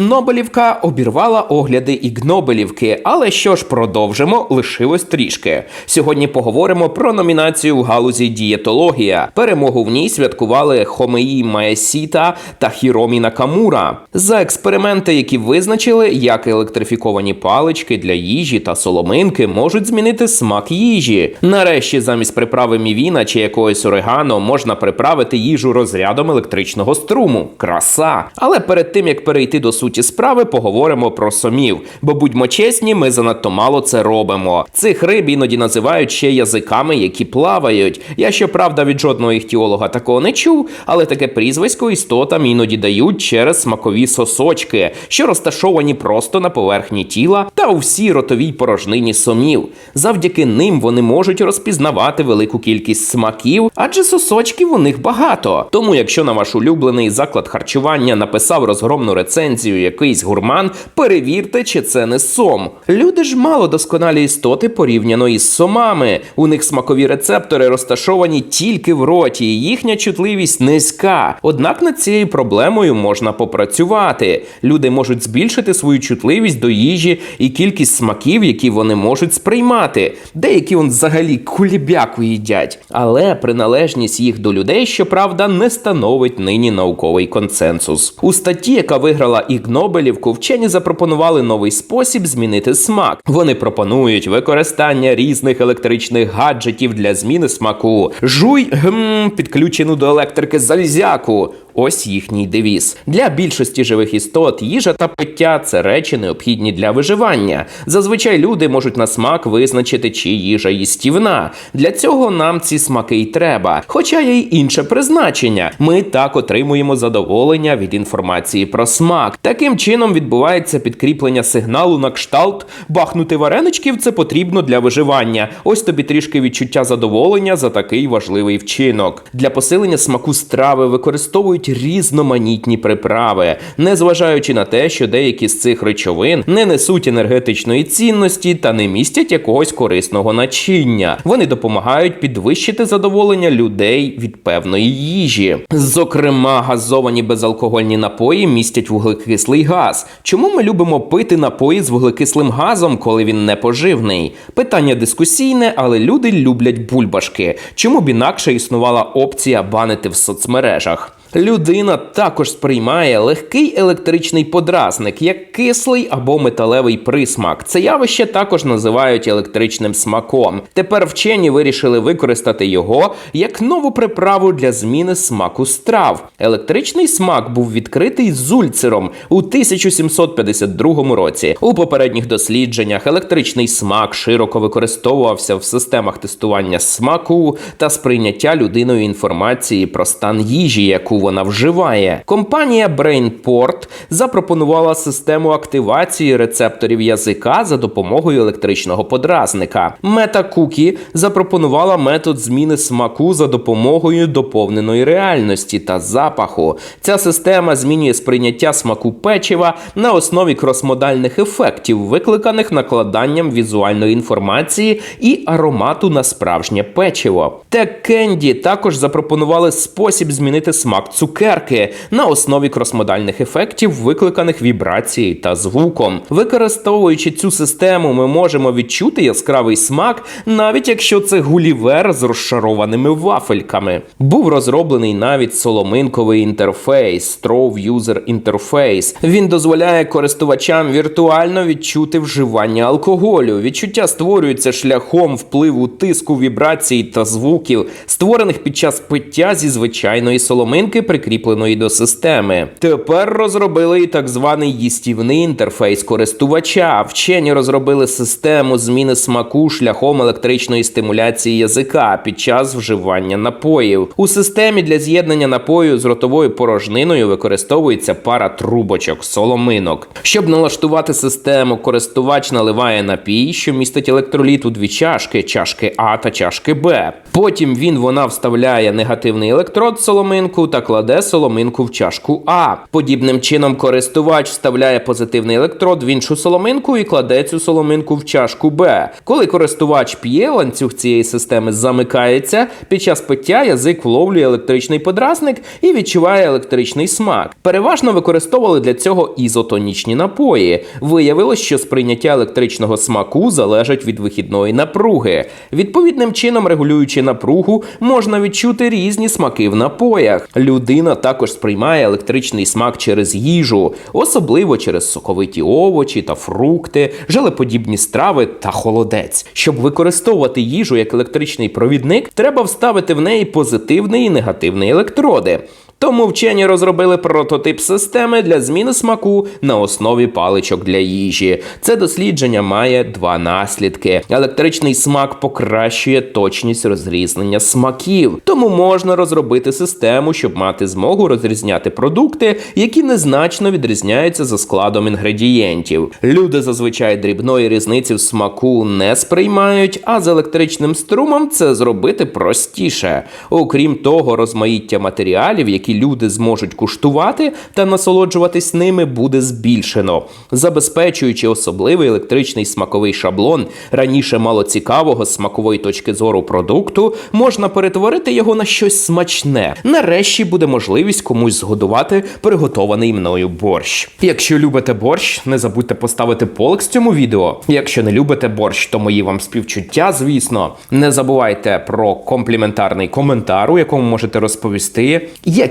Нобелівка обірвала огляди Ігнобелівки, але що ж продовжимо, лишилось трішки. Сьогодні поговоримо про номінацію в галузі дієтологія. Перемогу в ній святкували Хомеї Маесіта та Хіромі Накамура за експерименти, які визначили, як електрифіковані палички для їжі та соломинки можуть змінити смак їжі. Нарешті, замість приправи мівіна чи якогось орегано можна приправити їжу розрядом електричного струму. Краса! Але перед тим як перейти до суті справи, поговоримо про сомів. Бо будьмо чесні, ми занадто мало це робимо. Цих риб іноді називають ще язиками, які плавають. Я щоправда від жодного іхтіолога такого не чув, але таке прізвисько істотам іноді дають через смакові сосочки, що розташовані просто на поверхні тіла та у всій ротовій порожнині сомів. Завдяки ним вони можуть розпізнавати велику кількість смаків, адже сосочків у них багато. Тому, якщо на ваш улюблений заклад харчування написав розгромну рецензію якийсь гурман, перевірте, чи це не сом. Люди ж мало досконалі істоти порівняно із сомами. У них смакові рецептори розташовані тільки в роті, і їхня чутливість низька. Однак над цією проблемою можна попрацювати. Люди можуть збільшити свою чутливість до їжі і кількість смаків, які вони можуть сприймати. Деякі он взагалі кулібяку їдять. Але приналежність їх до людей, щоправда, не становить нині науковий консенсус. У статті, яка виграла Ігнобелівку, вчені запропонували новий спосіб змінити смак. Вони пропонують використання різних електричних гаджетів для зміни смаку. Жуй гм, підключену до електрики залізяку. Ось їхній девіз. Для більшості живих істот їжа та пиття це речі необхідні для виживання. Зазвичай люди можуть на смак визначити, чи їжа їстівна. Для цього нам ці смаки й треба. Хоча є й інше призначення. Ми так отримуємо задоволення від інформації про смак. Таким чином відбувається підкріплення сигналу на кшталт. Бахнути вареничків це потрібно для виживання. Ось тобі трішки відчуття задоволення за такий важливий вчинок. Для посилення смаку страви використовують різноманітні приправи, незважаючи на те, що деякі з цих речовин не несуть енергетичної цінності та не містять якогось корисного начиння. Вони допомагають підвищити задоволення людей від певної їжі. Зокрема, газовані безалкогольні напої містять вуглекислий газ. Чому ми любимо пити напої з вуглекислим газом, коли він не поживний? Питання дискусійне, але люди люблять бульбашки. Чому б інакше існувала опція банити в соцмережах? Людина також сприймає легкий електричний подразник як кислий або металевий присмак. Це явище також називають електричним смаком. Тепер вчені вирішили використати його як нову приправу для зміни смаку страв. Електричний смак був відкритий зульцером у 1752 році. У попередніх дослідженнях електричний смак широко використовувався в системах тестування смаку та сприйняття людиною інформації про стан їжі, яку вона вживає. Компанія Brainport запропонувала систему активації рецепторів язика за допомогою електричного подразника. MetaCookie запропонувала метод зміни смаку за допомогою доповненої реальності та запаху. Ця система змінює сприйняття смаку печива на основі кросмодальних ефектів, викликаних накладанням візуальної інформації і аромату на справжнє печиво. TechCandy також запропонували спосіб змінити смак цукерки на основі кросмодальних ефектів, викликаних вібрацією та звуком. Використовуючи цю систему, ми можемо відчути яскравий смак, навіть якщо це гулівер з розшарованими вафельками. Був розроблений навіть соломинковий інтерфейс Straw User Interface. Він дозволяє користувачам віртуально відчути вживання алкоголю. Відчуття створюється шляхом впливу тиску, вібрацій та звуків, створених під час пиття зі звичайної соломинки, прикріпленої до системи. Тепер розробили і так званий їстівний інтерфейс користувача. Вчені розробили систему зміни смаку шляхом електричної стимуляції язика під час вживання напоїв. У системі для з'єднання напою з ротовою порожниною використовується пара трубочок, соломинок. Щоб налаштувати систему, користувач наливає напій, що містить електроліт у дві чашки, чашки А та чашки Б. Потім він вона вставляє негативний електрод соломинку та кладе соломинку в чашку А. Подібним чином користувач вставляє позитивний електрод в іншу соломинку і кладе цю соломинку в чашку Б. Коли користувач п'є, ланцюг цієї системи замикається. Під час пиття язик вловлює електричний подразник і відчуває електричний смак. Переважно використовували для цього ізотонічні напої. Виявилось, що сприйняття електричного смаку залежить від вихідної напруги. Відповідним чином, регулюючи напругу, можна відчути різні смаки в напоях. Людина також сприймає електричний смак через їжу, особливо через соковиті овочі та фрукти, желеподібні страви та холодець. Щоб використовувати їжу як електричний провідник, треба вставити в неї позитивний і негативний електроди. Тому вчені розробили прототип системи для зміни смаку на основі паличок для їжі. Це дослідження має два наслідки: електричний смак покращує точність розрізнення смаків, тому можна розробити систему, щоб мати змогу розрізняти продукти, які незначно відрізняються за складом інгредієнтів. Люди зазвичай дрібної різниці в смаку не сприймають, а з електричним струмом це зробити простіше. Окрім того, розмаїття матеріалів, які люди зможуть куштувати та насолоджуватись ними, буде збільшено, забезпечуючи особливий електричний смаковий шаблон раніше мало цікавого з смакової точки зору продукту, можна перетворити його на щось смачне. Нарешті буде можливість комусь згодувати приготований мною борщ. Якщо любите борщ, не забудьте поставити полик з цьому відео. Якщо не любите борщ, то мої вам співчуття, звісно. Не забувайте про компліментарний коментар, у якому можете розповісти,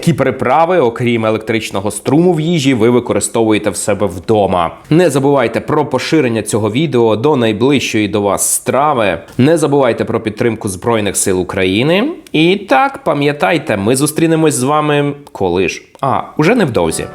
які приправи, окрім електричного струму в їжі, ви використовуєте в себе вдома. Не забувайте про поширення цього відео до найближчої до вас страви. Не забувайте про підтримку Збройних сил України. І так, пам'ятайте, ми зустрінемось з вами коли ж? А, уже невдовзі.